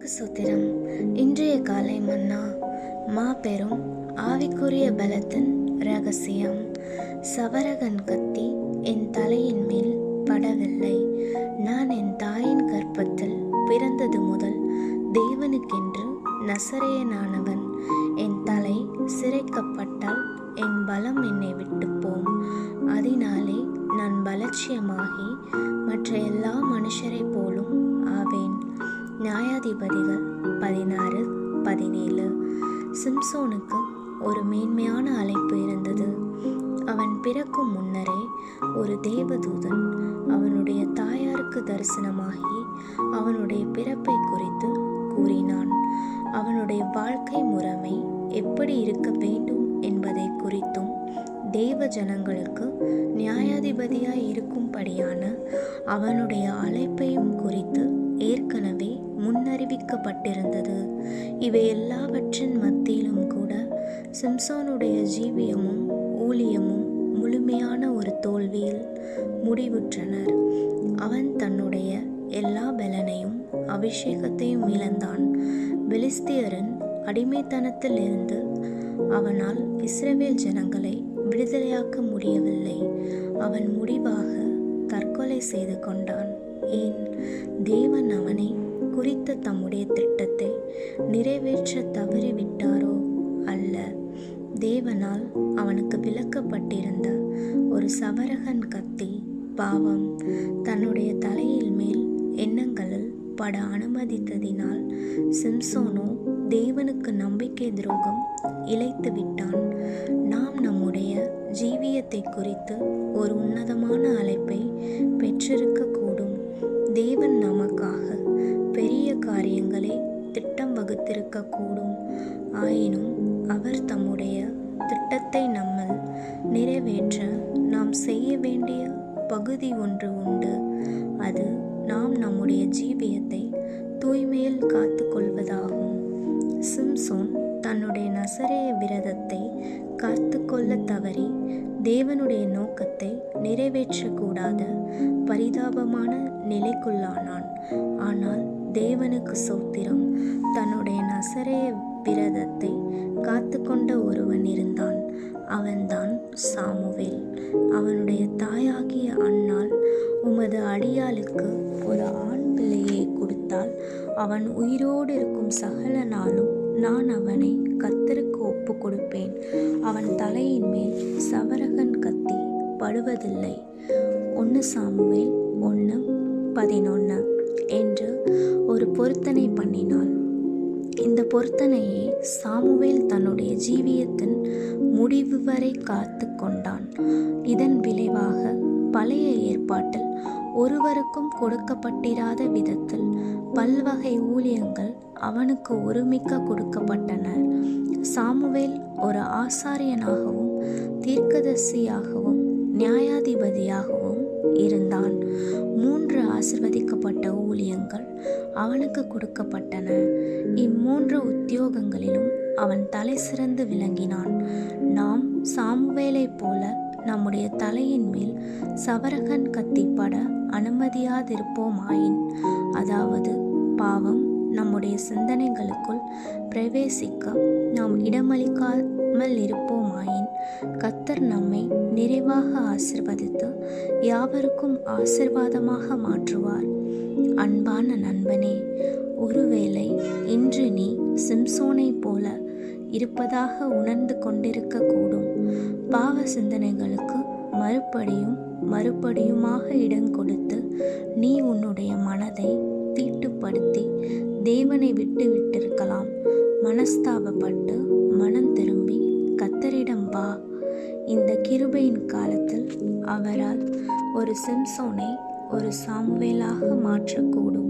கர்த்தருக்கு சுத்திரம். இன்றைய காலை மன்னா மாபெரும் ஆவிக்குரிய பலத்தின் ரகசியம். சவரகன் கத்தி என் தலையின் மேல் படவில்லை. நான் என் தாயின் கர்ப்பத்தில் பிறந்தது முதல் தேவனுக்கென்று நசரேயனானவன். என் தலை சிரைக்கப்பட்டால் என் பலம் என்னை விட்டு போம். அதனாலே நான் பலட்சியமாகி மற்ற எல்லா மனுஷரைப் போலும் ஆவேன். நியாயாதிபதிகள் பதினாறு பதினேழு. சிம்சோனுக்கு ஒரு மேன்மையான அழைப்பு இருந்தது. அவன் பிறக்கும் முன்னரே ஒரு தேவதூதன் அவனுடைய தாயாருக்கு தரிசனமாகி அவனுடைய பிறப்பை குறித்து கூறினான். அவனுடைய வாழ்க்கை முறைமை எப்படி இருக்க வேண்டும் என்பதை குறித்தும் தேவ ஜனங்களுக்கு நியாயாதிபதியாய் இருக்கும்படியான அவனுடைய அழைப்பையும் குறித்து ஏற்கனவே முன்னறிவிக்கப்பட்டிருந்தது. இவை எல்லாவற்றின் மத்தியிலும் கூட சிம்சோனுடைய ஜீவியமும் ஊழியமும் முழுமையான ஒரு தோல்வியில் முடிவுற்றனர். அவன் தன்னுடைய எல்லா பலனையும் அபிஷேகத்தையும் இழந்தான். பெலிஸ்தியரின் அடிமைத்தனத்தில் இருந்து அவனால் இஸ்ரேவேல் ஜனங்களை விடுதலையாக்க முடியவில்லை. அவன் முடிவாக தற்கொலை செய்து கொண்டான். ஏன் தேவன் அவனை குறித்த தம்முடைய திட்டத்தை நிறைவேற்ற தவறிவிட்டாரோ அல்ல. தேவனால் அவனுக்கு விளக்கப்பட்டிருந்த ஒரு சவரகன் கத்தி பாவம் தன்னுடைய தலையில் மேல் எண்ணங்களில் பட அனுமதித்ததினால் சிம்சோனோ தேவனுக்கு நம்பிக்கை துரோகம் இழைத்து விட்டான். நாம் நம்முடைய ஜீவியத்தை குறித்து ஒரு உன்னதமான அழைப்பை பெற்றிருக்க தேவன் நமக்காக பெரிய காரியங்களை திட்டம் வகுத்திருக்கக்கூடும். ஆயினும் அவர் தம்முடைய திட்டத்தை நம்மில் நிறைவேற்ற நாம் செய்ய வேண்டிய பகுதி ஒன்று உண்டு. அது நாம் நம்முடைய ஜீவியத்தை தூய்மையில் காத்து கொள்வதாகும் சிம்சோன் தன்னுடைய நசரேய விரதத்தை காத்து கொள்ள தவறி தேவனுடைய நோக்கத்தை நிறைவேற்றக்கூடாத பரிதாபமான நிலைக்குள்ளானான். ஆனால் தேவனுக்கு சோத்திரம் தன்னுடைய நசரேய விரதத்தை காத்து கொண்ட ஒருவன் இருந்தான். அவன்தான் சாமுவேல். அவனுடைய தாயாகிய அண்ணால் உமது அடியாளுக்கு ஒரு ஆண் பிள்ளையை கொடுத்தால் அவன் உயிரோடு இருக்கும் சகல நாளும் நான் அவனை கத்தருக்கு ஒப்பு கொடுப்பேன் அவன் தலையின் மேல் சவரகன் கத்தி படுவதில்லை. ஒன்று சாமுவேல் ஒன்று பதினொன்று என்று ஒரு பொருத்தனை பண்ணினாள் இந்த பொருத்தனையை சாமுவேல் தன்னுடைய ஜீவியத்தின் முடிவு வரை காத்து கொண்டான். இதன் விளைவாக பழைய ஏற்பாட்டில் ஒருவருக்கும் கொடுக்கப்பட்டிராத விதத்தில் பல்வகை ஊழியங்கள் அவனுக்கு ஒருமிக்க கொடுக்கப்பட்டன. சாமுவேல் ஒரு ஆசாரியனாகவும் தீர்க்கதர்சியாகவும் நியாயாதிபதியாகவும் இருந்தான். மூன்று ஆசிர்வதிக்கப்பட்ட ஊழியங்கள் அவனுக்கு கொடுக்கப்பட்டன. இம்மூன்று உத்தியோகங்களிலும் அவன் தலை சிறந்து விளங்கினான். நாம் சாமுவேலைப் போல நம்முடைய தலையின் மேல் சவரகன் கத்திப்பட அனுமதியாதிருப்போமாயின் அதாவது பாவம் நம்முடைய சிந்தனைகளுக்குள் பிரவேசிக்க நாம் இடமளிக்காமல் இருப்போமாயின் கத்தர் நம்மை நிறைவாக ஆசிர்வதித்து யாவருக்கும் ஆசிர்வாதமாக மாற்றுவார். அன்பான நண்பனே ஒருவேளை இன்று நீ சிம்சோனைப் போல இருப்பதாக உணர்ந்து கொண்டிருக்கக்கூடும். பாவ சிந்தனைகளுக்கு மறுபடியும் மறுபடியுமாக இடம் கொடுத்து நீ உன்னுடைய மனதை தீட்டுப்படுத்தி தேவனை விட்டு விட்டிருக்கலாம். மனஸ்தாபப்பட்டு மனம் திரும்பி கத்தரிடம் வா. இந்த கிருபையின் காலத்தில் அவரால் ஒரு சிம்சோனை ஒரு சாம்வேலாக மாற்றக்கூடும்.